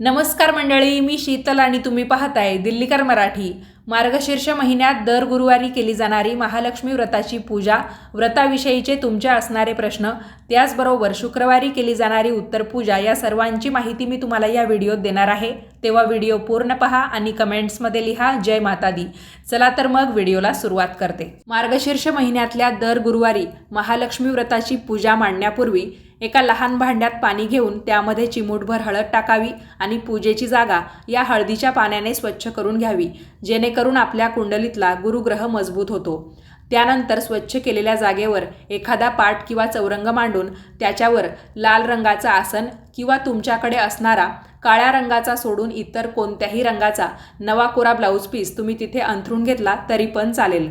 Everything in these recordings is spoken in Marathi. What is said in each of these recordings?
नमस्कार मंडळी मी शीतल आणि तुम्ही पाहताय दिल्लीकर मराठी. मार्गशीर्ष महिन्यात दर गुरुवारी केली जाणारी महालक्ष्मी व्रताची पूजा व्रताविषयीचे तुमचे असणारे प्रश्न त्याचबरोबर शुक्रवारी केली जाणारी उत्तर पूजा या सर्वांची माहिती मी तुम्हाला या व्हिडिओत देणार आहे. तेव्हा व्हिडिओ पूर्ण पहा आणि कमेंट्समध्ये लिहा जय माता दी चला तर मग व्हिडिओला सुरुवात करते. मार्गशीर्ष महिन्यातल्या दर गुरुवारी महालक्ष्मी व्रताची पूजा मांडण्यापूर्वी एका लहान भांड्यात पाणी घेऊन त्यामध्ये चिमूटभर हळद टाकावी आणि पूजेची जागा या हळदीच्या पाण्याने स्वच्छ करून घ्यावी जेणेकरून आपल्या कुंडलीतला गुरुग्रह मजबूत होतो. त्यानंतर स्वच्छ केलेल्या जागेवर एखादा पाट किंवा चौरंग मांडून त्याच्यावर लाल रंगाचं आसन किंवा तुमच्याकडे असणारा काळ्या रंगाचा सोडून इतर कोणत्याही रंगाचा नवा कोरा ब्लाऊज पीस तुम्ही तिथे अंथरून घेतला तरी पण चालेल.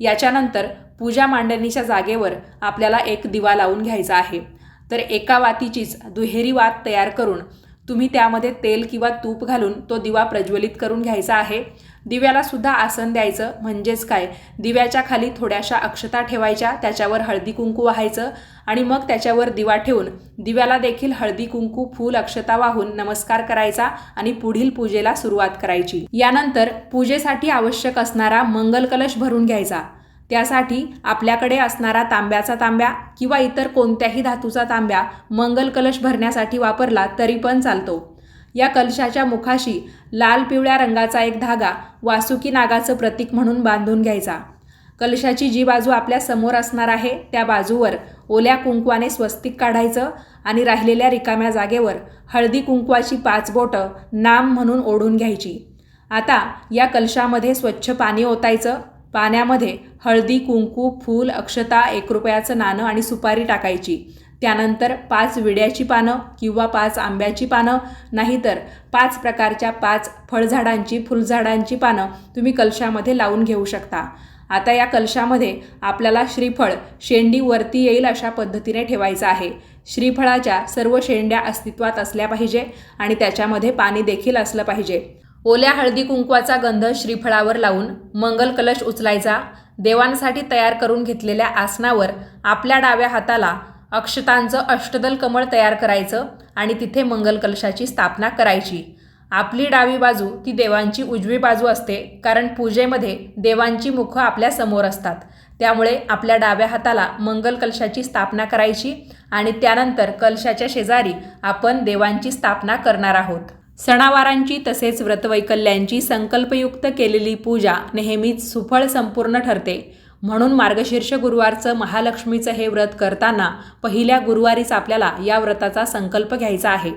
याच्यानंतर पूजा मांडणीच्या जागेवर आपल्याला एक दिवा लावून घ्यायचा आहे. तर एका वातीचीच दुहेरी वात तयार करून तुम्ही त्यामध्ये तेल किंवा तूप घालून तो दिवा प्रज्वलित करून घ्यायचा आहे. दिव्याला सुद्धा आसन द्यायचं. म्हणजेच काय? दिव्याच्या खाली थोड्याशा अक्षता ठेवायच्या त्याच्यावर हळदी कुंकू वाहायचं आणि मग त्याच्यावर दिवा ठेवून दिव्याला देखील हळदी कुंकू फूल अक्षता वाहून नमस्कार करायचा आणि पुढील पूजेला सुरुवात करायची. यानंतर पूजेसाठी आवश्यक असणारा मंगल कलश भरून घ्यायचा. त्यासाठी आपल्याकडे असणारा तांब्याचा तांब्या किंवा इतर कोणत्याही धातूचा तांब्या मंगल कलश भरण्यासाठी वापरला तरी पण चालतो. या कलशाच्या मुखाशी लाल पिवळ्या रंगाचा एक धागा वासुकी नागाचं प्रतीक म्हणून बांधून घ्यायचा. कलशाची जी बाजू आपल्यासमोर असणार आहे त्या बाजूवर ओल्या कुंकवाने स्वस्तिक काढायचं आणि राहिलेल्या रिकाम्या जागेवर हळदी कुंकवाची पाच बोटं नाम म्हणून ओढून घ्यायची. आता या कलशामध्ये स्वच्छ पाणी ओतायचं पाण्यामध्ये हळदी कुंकू फूल अक्षता एक रुपयाचं नाणं आणि सुपारी टाकायची. त्यानंतर पाच विड्याची पानं किंवा पाच आंब्याची पानं नाहीतर पाच प्रकारच्या पाच फळझाडांची फुलझाडांची पानं तुम्ही कलशामध्ये लावून घेऊ शकता. आता या कलशामध्ये आपल्याला श्रीफळ शेंडी वरती येईल अशा पद्धतीने ठेवायचं आहे. श्रीफळाच्या सर्व शेंड्या अस्तित्वात असल्या पाहिजे आणि त्याच्यामध्ये पाणी देखील असलं पाहिजे. ओल्या हळदी कुंकवाचा गंध श्रीफळावर लावून मंगल कलश उचलायचा देवांसाठी तयार करून घेतलेल्या आसनावर आपल्या डाव्या हाताला अक्षतांचं अष्टदल कमळ तयार करायचं आणि तिथे मंगल कलशाची स्थापना करायची. आपली डावी बाजू ती देवांची उजवी बाजू असते कारण पूजेमध्ये देवांची मुखं आपल्यासमोर असतात. त्यामुळे आपल्या डाव्या हाताला मंगल कलशाची स्थापना करायची आणि त्यानंतर कलशाच्या शेजारी आपण देवांची स्थापना करणार आहोत. सणावारांची तसेच व्रतवैकल्यांची संकल्पयुक्त केलेली पूजा नेहमीच सुफळ संपूर्ण ठरते. म्हणून मार्गशीर्ष गुरुवारचं महालक्ष्मीचं हे व्रत करताना पहिल्या गुरुवारीच आपल्याला या व्रताचा संकल्प घ्यायचा आहे.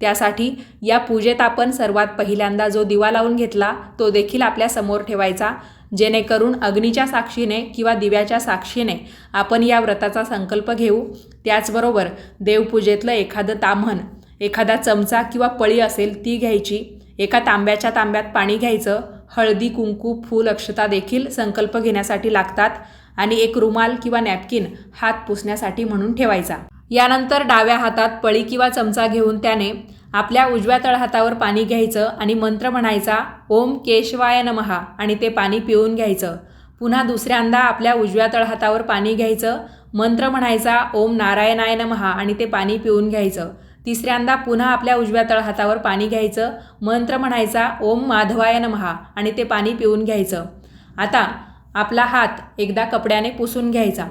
त्यासाठी या पूजेत आपण सर्वात पहिल्यांदा जो दिवा लावून घेतला तो देखील आपल्यासमोर ठेवायचा. जेणेकरून अग्नीच्या साक्षीने किंवा दिव्याच्या साक्षीने आपण या व्रताचा संकल्प घेऊ. त्याचबरोबर देवपूजेतलं एखादं ताम्हण एखादा चमचा किंवा पळी असेल ती घ्यायची. एका तांब्याच्या तांब्यात पाणी घ्यायचं. हळदी कुंकू फूल अक्षता देखील संकल्प घेण्यासाठी लागतात आणि एक रुमाल किंवा नॅपकिन हात पुसण्यासाठी म्हणून ठेवायचा. यानंतर डाव्या हातात पळी किंवा चमचा घेऊन त्याने आपल्या उजव्या तळहातावर पाणी घ्यायचं आणि मंत्र म्हणायचा ओम केशवाय नमहा आणि ते पाणी पिऊन घ्यायचं. पुन्हा दुसऱ्यांदा आपल्या उजव्या तळहातावर पाणी घ्यायचं. मंत्र म्हणायचा ओम नारायणाय नमहा आणि ते पाणी पिऊन घ्यायचं. तिसऱ्यांदा पुन्हा आपल्या उजव्या तळहातावर पाणी घ्यायचं. मंत्र म्हणायचा ओम माधवाय महा आणि ते पाणी पिऊन घ्यायचं. आता आपला हात एकदा कपड्याने पुसून घ्यायचा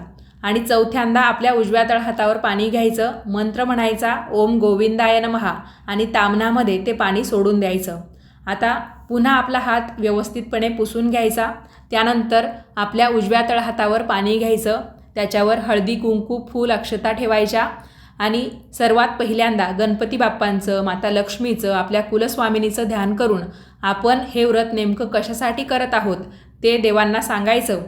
आणि चौथ्यांदा आपल्या उजव्या तळहातावर पाणी घ्यायचं. मंत्र म्हणायचा ओम गोविंदाय महा आणि तामनामध्ये ते पाणी सोडून द्यायचं. आता पुन्हा आपला हात व्यवस्थितपणे पुसून घ्यायचा. त्यानंतर आपल्या उजव्या तळहातावर पाणी घ्यायचं. त्याच्यावर हळदी कुंकू फूल अक्षता ठेवायच्या. आणि सर्वात पहिल्यांदा गणपती बाप्पांचं माता लक्ष्मीचं आपल्या कुलस्वामिनीचं ध्यान करून आपण हे व्रत नेमकं कशासाठी करत आहोत ते देवांना सांगायचं.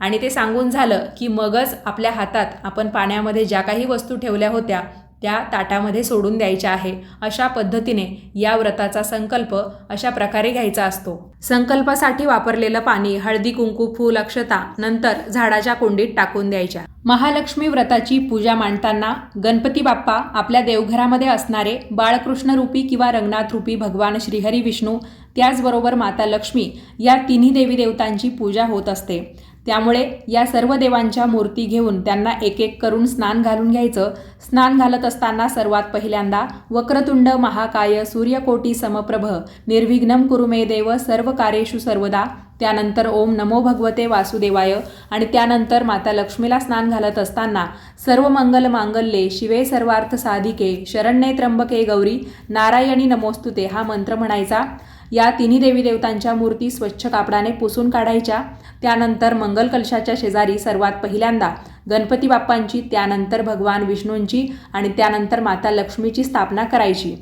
आणि ते सांगून झालं की मगच आपल्या हातात आपण पाण्यामध्ये ज्या काही वस्तू ठेवल्या होत्या त्या ताटामध्ये सोडून द्यायच्या आहे. अशा पद्धतीने या व्रताचा संकल्प अशा प्रकारे घ्यायचा असतो. संकल्पासाठी वापरलेलं पाणी हळदी कुंकू फूल अक्षता नंतर झाडाच्या कुंडीत टाकून द्यायच्या. महालक्ष्मी व्रताची पूजा मांडताना गणपती बाप्पा आपल्या देवघरामध्ये असणारे बाळकृष्ण रूपी किंवा रंगनाथ रूपी भगवान श्रीहरी विष्णू त्याचबरोबर माता लक्ष्मी या तिन्ही देवी देवतांची पूजा होत असते. त्यामुळे या सर्व देवांच्या मूर्ती घेऊन त्यांना एक एक करून स्नान घालून घ्यायचं. स्नान घालत असताना सर्वात पहिल्यांदा वक्रतुंड महाकाय सूर्यकोटी समप्रभ निर्विघ्नम कुरुमे देव सर्व कार्येषु सर्वदा. त्यानंतर ओम नमो भगवते वासुदेवाय. आणि त्यानंतर माता लक्ष्मीला स्नान घालत असताना सर्व मंगल मांगल्ये शिवे सर्वार्थ साधिके शरण्ये त्र्यंबके गौरी नारायणी नमोस्तुते हा मंत्र म्हणायचा. या तिन्ही देवी देवतांच्या मूर्ती स्वच्छ कापडाने पुसून काढायच्या. त्यानंतर मंगल कलशाच्या शेजारी सर्वात पहिल्यांदा गणपती बाप्पांची त्यानंतर भगवान विष्णूंची आणि त्यानंतर माता लक्ष्मीची स्थापना करायची.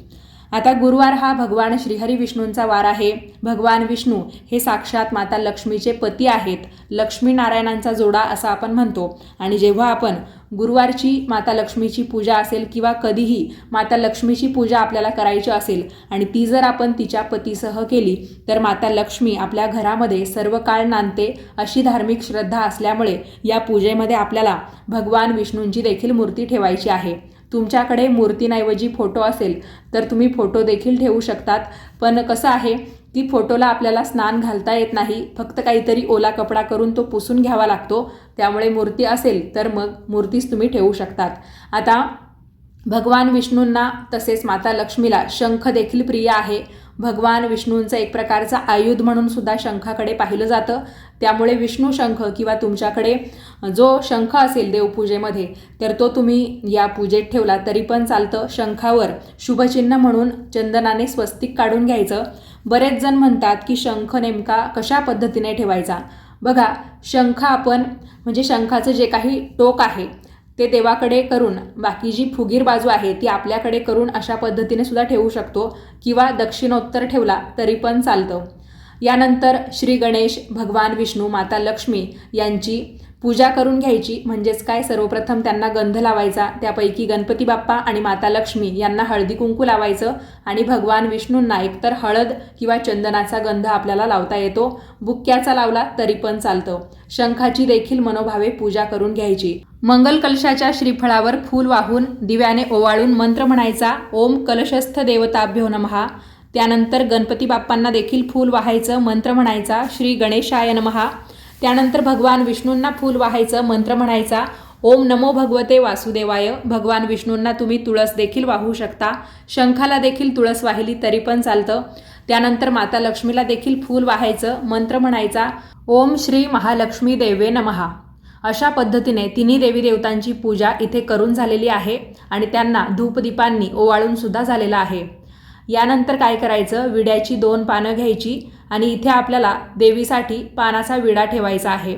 आता गुरुवार हा भगवान श्रीहरी विष्णूंचा वार आहे. भगवान विष्णू हे साक्षात माता लक्ष्मीचे पती आहेत. लक्ष्मी नारायणांचा जोडा असं आपण म्हणतो. आणि जेव्हा आपण गुरुवारची माता लक्ष्मीची पूजा असेल किंवा कधीही माता लक्ष्मीची पूजा आपल्याला करायची असेल आणि ती जर आपण तिच्या पतीसह केली तर माता लक्ष्मी आपल्या घरामध्ये सर्व काळ नांदते अशी धार्मिक श्रद्धा असल्यामुळे या पूजेमध्ये आपल्याला भगवान विष्णूंची देखील मूर्ती ठेवायची आहे. तुमच्याकडे मूर्तींऐवजी फोटो असेल तर तुम्ही फोटो देखील ठेवू शकतात. पण कसं आहे की फोटोला आपल्याला स्नान घालता येत नाही. फक्त काहीतरी ओला कपडा करून तो पुसून घ्यावा लागतो. त्यामुळे मूर्ती असेल तर मग मूर्तीच तुम्ही ठेवू शकतात. आता भगवान विष्णूंना तसेच माता लक्ष्मीला शंख देखील प्रिय आहे. भगवान विष्णूंचं एक प्रकारचं आयुध म्हणून सुद्धा शंखाकडे पाहिलं जातं. त्यामुळे विष्णू शंख किंवा तुमच्याकडे जो शंख असेल देवपूजेमध्ये तर तो तुम्ही या पूजेत ठेवला तरी पण चालतं शंखावर शुभचिन्ह म्हणून चंदनाने स्वस्तिक काढून घ्यायचं. बरेच जण म्हणतात की शंख नेमका कशा पद्धतीने ठेवायचा? बघा शंख आपण म्हणजे शंखाचं जे काही टोक आहे ते देवाकडे करून बाकी जी फुगीर बाजू आहे ती आपल्याकडे करून अशा पद्धतीने सुद्धा ठेवू शकतो किंवा दक्षिणोत्तर ठेवला तरी पण चालतं. यानंतर श्री गणेश भगवान विष्णू माता लक्ष्मी यांची पूजा करून घ्यायची म्हणजेच काय? सर्वप्रथम त्यांना गंध लावायचा. त्यापैकी गणपती बाप्पा आणि माता लक्ष्मी यांना हळदी कुंकू लावायचं आणि भगवान विष्णूंना एकतर हळद किंवा चंदनाचा गंध आपल्याला लावता येतो. बुक्क्याचा लावला तरी पण चालतं. शंखाची देखील मनोभावे पूजा करून घ्यायची. मंगल कलशाच्या श्रीफळावर फूल वाहून दिव्याने ओवाळून मंत्र म्हणायचा ओम कलशस्थ देवताभ्यो नमहा त्यानंतर गणपती बाप्पांना देखील फूल वाहायचं मंत्र म्हणायचा श्री गणेशाय नमहा त्यानंतर भगवान विष्णूंना फूल वाहायचं मंत्र म्हणायचा ओम नमो भगवते वासुदेवाय भगवान विष्णूंना तुम्ही तुळस देखील वाहू शकता. शंखाला देखील तुळस वाहिली तरी पण चालतं. त्यानंतर माता लक्ष्मीला देखील फूल वाहायचं मंत्र म्हणायचा ओम श्री महालक्ष्मी देवे नमहा. अशा पद्धतीने तिन्ही देवी देवतांची पूजा इथे करून झालेली आहे आणि त्यांना धूपदीपांनी ओवाळून सुद्धा झालेलं आहे. यानंतर काय करायचं? विड्याची दोन पानं घ्यायची. आणि इथे आपल्याला देवीसाठी पानाचा विडा ठेवायचा आहे.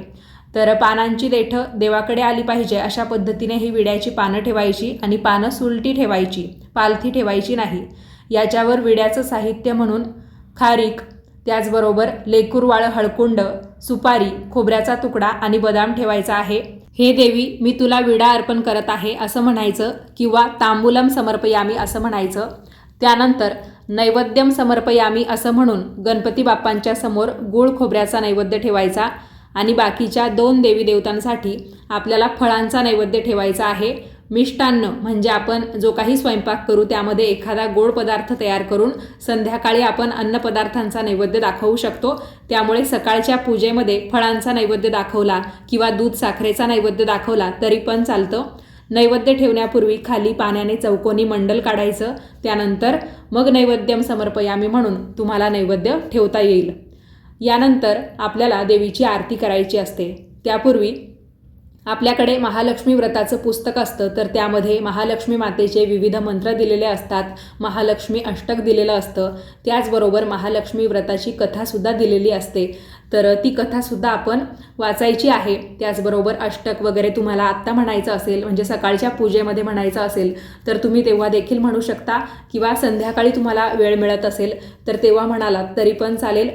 तर पानांची देठं देवाकडे आली पाहिजे अशा पद्धतीने ही विड्याची पानं ठेवायची आणि पानं सुलटी ठेवायची पालथी ठेवायची नाही. याच्यावर विड्याचं साहित्य म्हणून खारीक त्याचबरोबर लेकुरवाळं हळकुंड सुपारी खोबऱ्याचा तुकडा आणि बदाम ठेवायचा आहे. हे देवी मी तुला विडा अर्पण करत आहे असं म्हणायचं किंवा तांबुलम समर्पयामी असं म्हणायचं. त्यानंतर नैवेद्यम समर्पयामी असं म्हणून गणपती बाप्पांच्या समोर गुळ खोबऱ्याचा नैवेद्य ठेवायचा आणि बाकीच्या दोन देवी देवतांसाठी आपल्याला फळांचा नैवेद्य ठेवायचा आहे. मिष्टान्न म्हणजे आपण जो काही स्वयंपाक करू त्यामध्ये एखादा गोड पदार्थ तयार करून संध्याकाळी आपण अन्नपदार्थांचा नैवेद्य दाखवू शकतो. त्यामुळे सकाळच्या पूजेमध्ये फळांचा नैवेद्य दाखवला किंवा दूध साखरेचा नैवेद्य दाखवला तरी पण चालतं. नैवेद्य ठेवण्यापूर्वी खाली पाण्याने चौकोनी मंडल काढायचं त्यानंतर मग नैवेद्यम समर्पयामी म्हणून तुम्हाला नैवेद्य ठेवता येईल. यानंतर आपल्याला देवीची आरती करायची असते. त्यापूर्वी आपल्याकडे महालक्ष्मी व्रताचं पुस्तक असतं तर त्यामध्ये महालक्ष्मी मातेचे विविध मंत्र दिलेले असतात महालक्ष्मी अष्टक दिलेलं असतं. त्याचबरोबर महालक्ष्मी व्रताची कथासुद्धा दिलेली असते. तर ती कथासुद्धा आपण वाचायची आहे. त्याचबरोबर अष्टक वगैरे तुम्हाला आत्ता म्हणायचं असेल म्हणजे सकाळच्या पूजेमध्ये म्हणायचं असेल तर तुम्ही तेव्हा देखील म्हणू शकता किंवा संध्याकाळी तुम्हाला वेळ मिळत असेल तर तेव्हा म्हणालात तरी पण चालेल.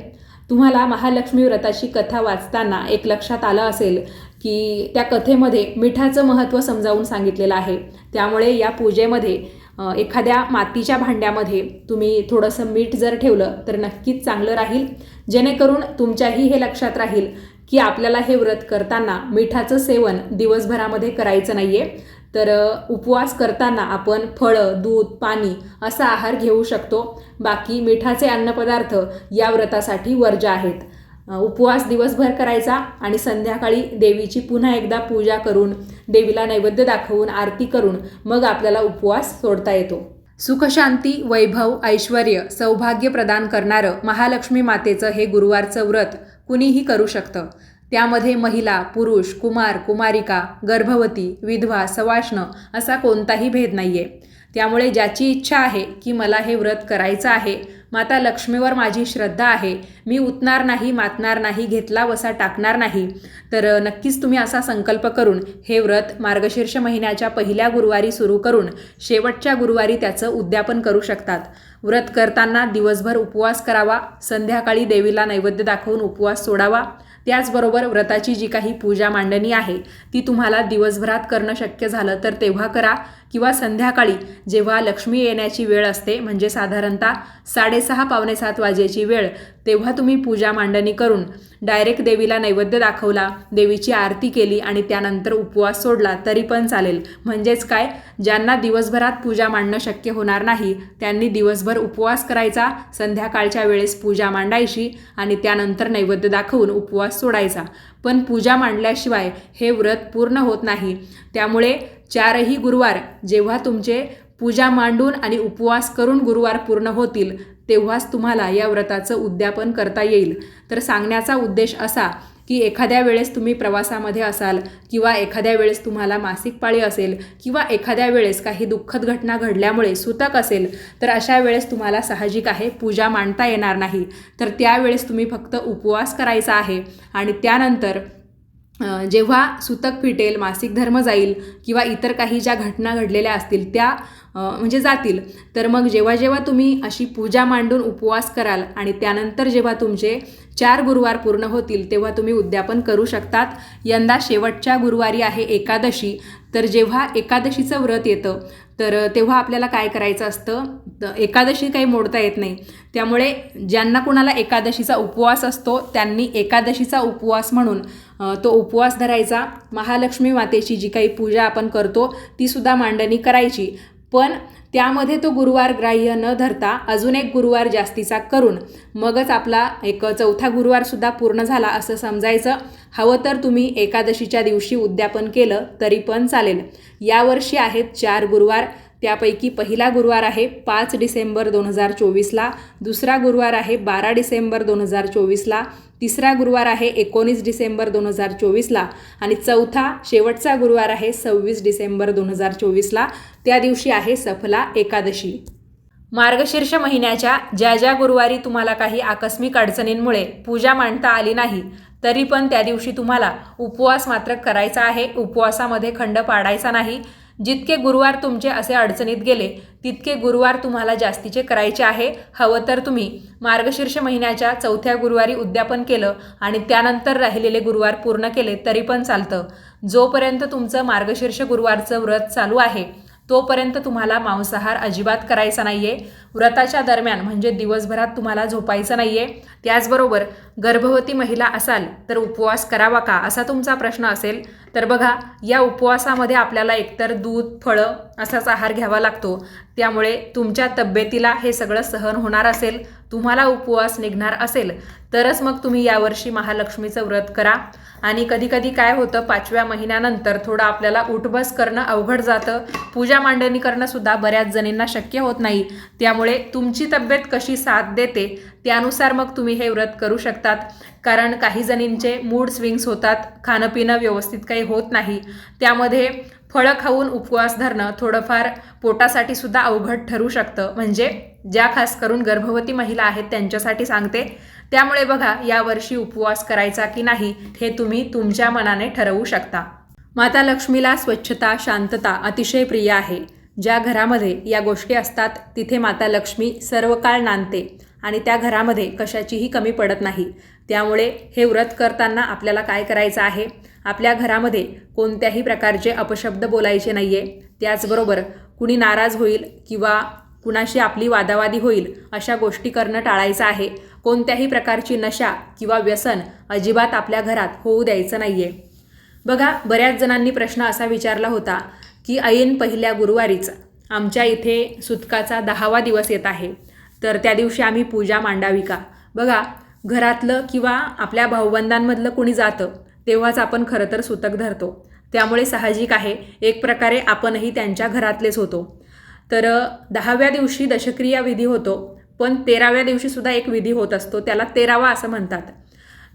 तुम्हाला महालक्ष्मी व्रताची कथा वाचताना एक लक्षात आलं असेल की त्या कथेमध्ये मिठाचं महत्त्व समजावून सांगितलेलं आहे. त्यामुळे या पूजेमध्ये एखाद्या मातीच्या भांड्यामध्ये तुम्ही थोडंसं मीठ जर ठेवलं तर नक्कीच चांगलं राहील. जेणेकरून तुमच्याही हे लक्षात राहील की आपल्याला हे व्रत करताना मिठाचं सेवन दिवसभरामध्ये करायचं नाही आहे तर उपवास करताना आपण फळं दूध पाणी असा आहार घेऊ शकतो. बाकी मिठाचे अन्नपदार्थ या व्रतासाठी वर्ज आहेत. उपवास दिवसभर करायचा आणि संध्याकाळी देवीची पुन्हा एकदा पूजा करून देवीला नैवेद्य दाखवून आरती करून मग आपल्याला उपवास सोडता येतो. सुखशांती वैभव ऐश्वर सौभाग्य प्रदान करणारं महालक्ष्मी मातेचं हे गुरुवारचं व्रत कुणीही करू शकतं. त्यामध्ये महिला पुरुष कुमार कुमारिका गर्भवती विधवा सवाष्ण असा कोणताही भेद नाही आहे त्यामुळे ज्याची इच्छा आहे की मला हे व्रत करायचं आहे माता लक्ष्मीवर माझी श्रद्धा आहे. मी उतणार नाही मातणार नाही घेतला वसा टाकणार नाही. तर नक्कीच तुम्ही असा संकल्प करून हे व्रत मार्गशीर्ष महिन्याच्या पहिल्या गुरुवारी सुरू करून शेवटच्या गुरुवारी त्याचं उद्यापन करू शकतात. व्रत करताना दिवसभर उपवास करावा संध्याकाळी देवीला नैवेद्य दाखवून उपवास सोडावा. त्याचबरोबर व्रताची जी काही पूजा मांडणी आहे ती तुम्हाला दिवसभरात करणं शक्य झालं तर तेव्हा करा किंवा संध्याकाळी जेव्हा लक्ष्मी येण्याची वेळ असते म्हणजे साधारणतः साडे साडेसहा पावणे सात वाजेची वेळ. तेव्हा तुम्ही पूजा मांडणी करून डायरेक्ट देवीला नैवेद्य दाखवला देवीची आरती केली आणि त्यानंतर उपवास सोडला तरी पण चालेल. म्हणजेच काय? ज्यांना दिवसभरात पूजा मांडणं शक्य होणार नाही त्यांनी दिवसभर उपवास करायचा संध्याकाळच्या वेळेस पूजा मांडायची आणि त्यानंतर नैवेद्य दाखवून उपवास सोडायचा. पण पूजा मांडल्याशिवाय हे व्रत पूर्ण होत नाही. त्यामुळे चारही गुरुवार जेव्हा तुमचे पूजा मांडून आणि उपवास करून गुरुवार पूर्ण होतील तेव्हाच तुम्हाला या व्रताचं उद्यापन करता येईल. तर सांगण्याचा उद्देश असा की एखाद्या वेळेस तुम्ही प्रवासामध्ये असाल किंवा एखाद्या वेळेस तुम्हाला मासिक पाळी असेल किंवा एखाद्या वेळेस काही दुःखद घटना घडल्यामुळे सुतक असेल तर अशा वेळेस तुम्हाला साहजिक आहे पूजा मांडता येणार नाही. तर त्यावेळेस तुम्ही फक्त उपवास करायचा आहे आणि त्यानंतर जेव्हा सुतक फिटेल मासिक धर्म जाईल किंवा इतर काही ज्या घटना घडलेल्या असतील त्या म्हणजे जातील तर मग जेव्हा जेव्हा तुम्ही अशी पूजा मांडून उपवास कराल आणि त्यानंतर जेव्हा तुमचे चार गुरुवार पूर्ण होतील तेव्हा तुम्ही उद्यापन करू शकतात. यंदा शेवटच्या गुरुवारी आहे एकादशी तर जेव्हा एकादशीचं व्रत येतं तर तेव्हा आपल्याला काय करायचं असतं? एकादशी काही मोडता येत नाही. त्यामुळे ज्यांना कुणाला एकादशीचा उपवास असतो त्यांनी एकादशीचा उपवास म्हणून तो उपवास धरायचा. महालक्ष्मी मातेची जी काही पूजा आपण करतो तीसुद्धा मांडणी करायची. पण त्यामध्ये तो गुरुवार ग्राह्य न धरता अजून एक गुरुवार जास्तीचा करून मगच आपला एक चौथा गुरुवारसुद्धा पूर्ण झाला असं समजायचं. हवं तर तुम्ही एकादशीच्या दिवशी उद्यापन केलं तरी पण चालेल. यावर्षी आहेत चार गुरुवार. त्यापैकी पहिला गुरुवार आहे पाच डिसेंबर दोन हजार चोवीसला दुसरा गुरुवार आहे बारा डिसेंबर दोन हजार चोवीसला तिसरा गुरुवार आहे एकोणीस डिसेंबर दोन हजार चोवीसला आणि चौथा शेवटचा गुरुवार आहे सव्वीस डिसेंबर दोन हजार चोवीसला. त्या दिवशी आहे सफला एकादशी. मार्गशीर्ष महिन्याच्या ज्या ज्या गुरुवारी तुम्हाला काही आकस्मिक अडचणींमुळे पूजा मांडता आली नाही तरी पण त्या दिवशी तुम्हाला उपवास मात्र करायचा आहे. उपवासामध्ये खंड पाडायचा नाही. जितके गुरुवार तुमचे असे अडचणीत गेले तितके गुरुवार तुम्हाला जास्तीचे करायचे आहे. हवं तर तुम्ही मार्गशीर्ष महिन्याच्या चौथ्या गुरुवारी उद्यापन केलं आणि त्यानंतर राहिलेले गुरुवार पूर्ण केले तरी पण चालतं. जोपर्यंत तुमचं मार्गशीर्ष गुरुवारचं व्रत चालू आहे तोपर्यंत तुम्हाला मांसाहार अजिबात करायचा नाही आहे व्रताच्या दरम्यान म्हणजे दिवसभरात तुम्हाला झोपायचं नाही आहे त्याचबरोबर गर्भवती महिला असाल तर उपवास करावा का? असा तुमचा प्रश्न असेल तर बघा या उपवासामध्ये आपल्याला एकतर दूध फळं असाच आहार घ्यावा लागतो. त्यामुळे तुमच्या तब्येतीला हे सगळं सहन होणार असेल तुम्हाला उपवास निघणार असेल तरच मग तुम्ही यावर्षी महालक्ष्मीचं व्रत करा. आणि कधीकधी काय होतं पाचव्या महिन्यानंतर थोडं आपल्याला उठबस करणं अवघड जातं. पूजा मांडणी करणंसुद्धा बऱ्याच जणींना शक्य होत नाही. त्यामुळे त्यामुळे तुमची तब्येत कशी साथ देते त्यानुसार मग तुम्ही हे व्रत करू शकतात. कारण काही जणींचे मूड स्विंग्स होतात खाणं पिणं व्यवस्थित काही होत नाही. त्यामध्ये फळं खाऊन उपवास धरणं थोडंफार पोटासाठी सुद्धा अवघड ठरू शकतं. म्हणजे ज्या खास करून गर्भवती महिला आहेत त्यांच्यासाठी सांगते त्यामुळे बघा यावर्षी उपवास करायचा की नाही हे तुम्ही तुमच्या मनाने ठरवू शकता. माता लक्ष्मीला स्वच्छता शांतता अतिशय प्रिय आहे. ज्या घरामध्ये या गोष्टी असतात तिथे माता लक्ष्मी सर्व काळ नांदते आणि त्या घरामध्ये कशाचीही कमी पडत नाही. त्यामुळे हे व्रत करताना आपल्याला काय करायचं आहे? आपल्या घरामध्ये कोणत्याही प्रकारचे अपशब्द बोलायचे नाही आहे त्याचबरोबर कुणी नाराज होईल किंवा कुणाशी आपली वादावादी होईल अशा गोष्टी करणं टाळायचं आहे. कोणत्याही प्रकारची नशा किंवा व्यसन अजिबात आपल्या घरात होऊ द्यायचं नाही आहे बघा बऱ्याच जणांनी प्रश्न असा विचारला होता की ऐन पहिल्या गुरुवारीचा आमच्या इथे सुतकाचा दहावा दिवस येत आहे. तर त्या दिवशी आम्ही पूजा मांडावी का? बघा घरातलं किंवा आपल्या भाऊबंधांमधलं कोणी जातं तेव्हाच आपण खरं तर सुतक धरतो. त्यामुळे साहजिक आहे एक प्रकारे आपणही त्यांच्या घरातलेच होतो. तर दहाव्या दिवशी दशक्रिया विधी होतो पण तेराव्या दिवशीसुद्धा एक विधी होत असतो त्याला तेरावा असं म्हणतात.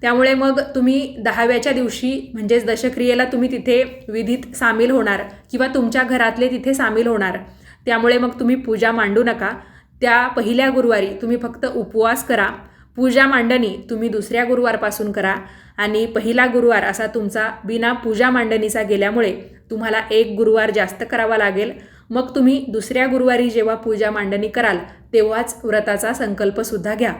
त्यामुळे मग तुम्ही दहाव्याच्या दिवशी म्हणजेच दशक्रियेला तुम्ही तिथे विधीत सामील होणार किंवा तुमच्या घरातले तिथे सामील होणार. त्यामुळे मग तुम्ही पूजा मांडू नका. त्या पहिल्या गुरुवारी तुम्ही फक्त उपवास करा. पूजा मांडणी तुम्ही दुसऱ्या गुरुवारपासून करा. आणि पहिला गुरुवार असा तुमचा बिना पूजा मांडणीचा गेल्यामुळे तुम्हाला एक गुरुवार जास्त करावा लागेल. मग तुम्ही दुसऱ्या गुरुवारी जेव्हा पूजा मांडणी कराल तेव्हाच व्रताचा संकल्पसुद्धा घ्या.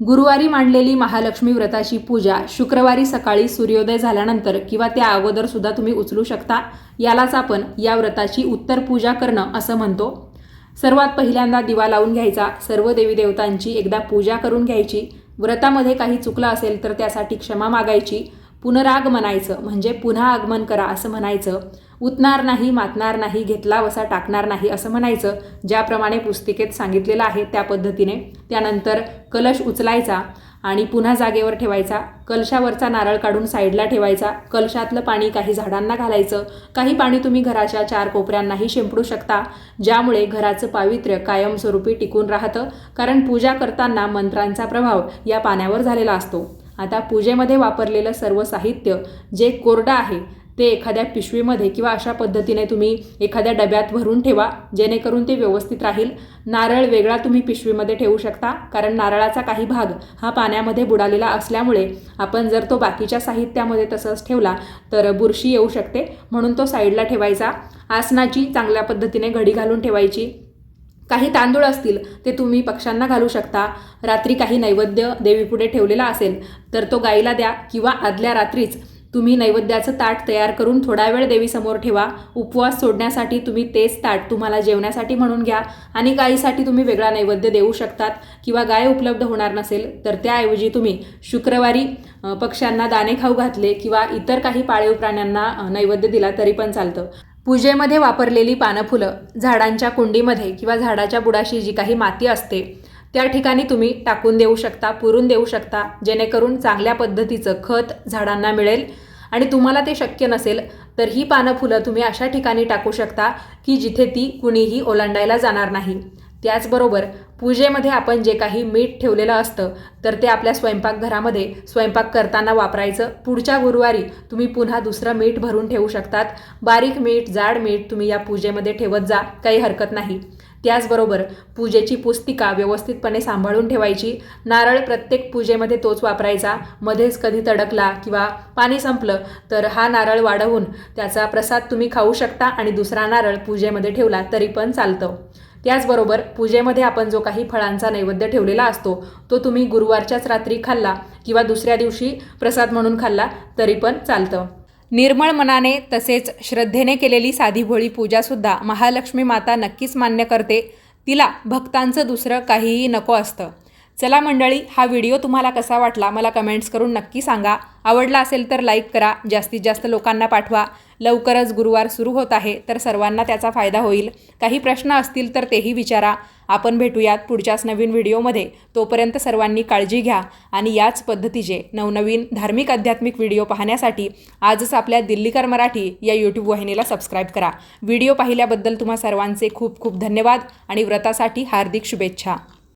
गुरुवारी मांडलेली महालक्ष्मी व्रताची पूजा शुक्रवारी सकाळी सूर्योदय झाल्यानंतर किंवा त्या अगोदर सुद्धा तुम्ही उचलू शकता. यालाच आपण या व्रताची उत्तर पूजा करणं असं म्हणतो. सर्वात पहिल्यांदा दिवा लावून घ्यायचा. सर्व देवी देवतांची एकदा पूजा करून घ्यायची. व्रतामध्ये काही चुकलं असेल तर त्यासाठी क्षमा मागायची. पुनरागमनायचं म्हणजे पुन्हा आगमन करा असं म्हणायचं. उतणार नाही मातणार नाही घेतला वसा टाकणार नाही असं म्हणायचं ज्याप्रमाणे पुस्तिकेत सांगितलेलं आहे त्या पद्धतीने. त्यानंतर कलश उचलायचा आणि पुन्हा जागेवर ठेवायचा. कलशावरचा नारळ काढून साईडला ठेवायचा. कलशातलं पाणी काही झाडांना घालायचं. काही पाणी तुम्ही घराच्या चार कोपऱ्यांनाही शिंपडू शकता. ज्यामुळे घराचं पावित्र्य कायमस्वरूपी टिकून राहतं. कारण पूजा करताना मंत्रांचा प्रभाव या पाण्यावर झालेला असतो. आता पूजेमध्ये वापरलेलं सर्व साहित्य जे कोरडं आहे ते एखाद्या पिशवीमध्ये किंवा अशा पद्धतीने तुम्ही एखाद्या डब्यात भरून ठेवा जेणेकरून ते व्यवस्थित राहील. नारळ वेगळा तुम्ही पिशवीमध्ये ठेवू शकता कारण नारळाचा काही भाग हा पाण्यामध्ये बुडालेला असल्यामुळे आपण जर तो बाकीच्या साहित्यामध्ये तसंच ठेवला तर बुरशी येऊ शकते. म्हणून तो साईडला ठेवायचा. आसनाची चांगल्या पद्धतीने घडी घालून ठेवायची. काही तांदूळ असतील ते तुम्ही पक्ष्यांना घालू शकता. रात्री काही नैवेद्य देवीपुढे ठेवलेला असेल तर तो गाईला द्या किंवा आदल्या रात्रीच तुम्ही नैवेद्याचं ताट तयार करून थोडा वेळ देवीसमोर ठेवा. उपवास सोडण्यासाठी तुम्ही तेच ताट तुम्हाला जेवण्यासाठी म्हणून घ्या. आणि गायीसाठी तुम्ही वेगळा नैवेद्य देऊ शकतात किंवा गाय उपलब्ध होणार नसेल तर त्याऐवजी तुम्ही शुक्रवारी पक्ष्यांना दाणे खाऊ घातले किंवा इतर काही पाळीव प्राण्यांना नैवेद्य दिला तरी पण चालतं. पूजेमध्ये वापरलेली पानफुलं झाडांच्या कुंडीमध्ये किंवा झाडाच्या बुडाशी जी काही माती असते त्या ठिकाणी तुम्ही टाकून देऊ शकता पुरून देऊ शकता जेणेकरून चांगल्या पद्धतीचं खत झाडांना मिळेल. आणि तुम्हाला ते शक्य नसेल तर ही पानं फुलं तुम्ही अशा ठिकाणी टाकू शकता की जिथे ती कुणीही ओलांडायला जाणार नाही. त्याचबरोबर पूजेमध्ये आपण जे काही मीठ ठेवलेलं असतं तर ते आपल्या स्वयंपाकघरामध्ये स्वयंपाक करताना वापरायचं. पुढच्या गुरुवारी तुम्ही पुन्हा दुसरं मीठ भरून ठेवू शकतात. बारीक मीठ जाड मीठ तुम्ही या पूजेमध्ये ठेवत जा काही हरकत नाही. त्याचबरोबर पूजेची पुस्तिका व्यवस्थितपणे सांभाळून ठेवायची. नारळ प्रत्येक पूजेमध्ये तोच वापरायचा. मध्येच कधी तडकला किंवा पाणी संपलं तर हा नारळ वाढवून त्याचा प्रसाद तुम्ही खाऊ शकता आणि दुसरा नारळ पूजेमध्ये ठेवला तरी पण चालतं. त्याचबरोबर पूजेमध्ये आपण जो काही फळांचा नैवेद्य ठेवलेला असतो तो तुम्ही गुरुवारच्याच रात्री खाल्ला किंवा दुसऱ्या दिवशी प्रसाद म्हणून खाल्ला तरी पण चालतं. निर्मळ मनाने तसेच श्रद्धेने केलेली साधी भोळी पूजासुद्धा महालक्ष्मी माता नक्कीच मान्य करते. तिला भक्तांचं दुसरं काहीही नको असतं. चला मंडळी हा व्हिडिओ तुम्हाला कसा वाटला मला कमेंट्स करून नक्की सांगा. आवडला असेल तर लाईक करा जास्तीत जास्त लोकांना पाठवा. लवकरच गुरुवार सुरू होत आहे तर सर्वांना त्याचा फायदा होईल. काही प्रश्न असतील तर तेही विचारा. आपण भेटूयात पुढच्याच नवीन व्हिडिओमध्ये. तोपर्यंत सर्वांनी काळजी घ्या आणि याच पद्धतीचे नवनवीन धार्मिक आध्यात्मिक व्हिडिओ पाहण्यासाठी आजच आपल्या दिल्लीकर मराठी या यूट्यूब वाहिनीला सबस्क्राईब करा. व्हिडिओ पाहिल्याबद्दल तुम्हा सर्वांचे खूप खूप धन्यवाद आणि व्रतासाठी हार्दिक शुभेच्छा.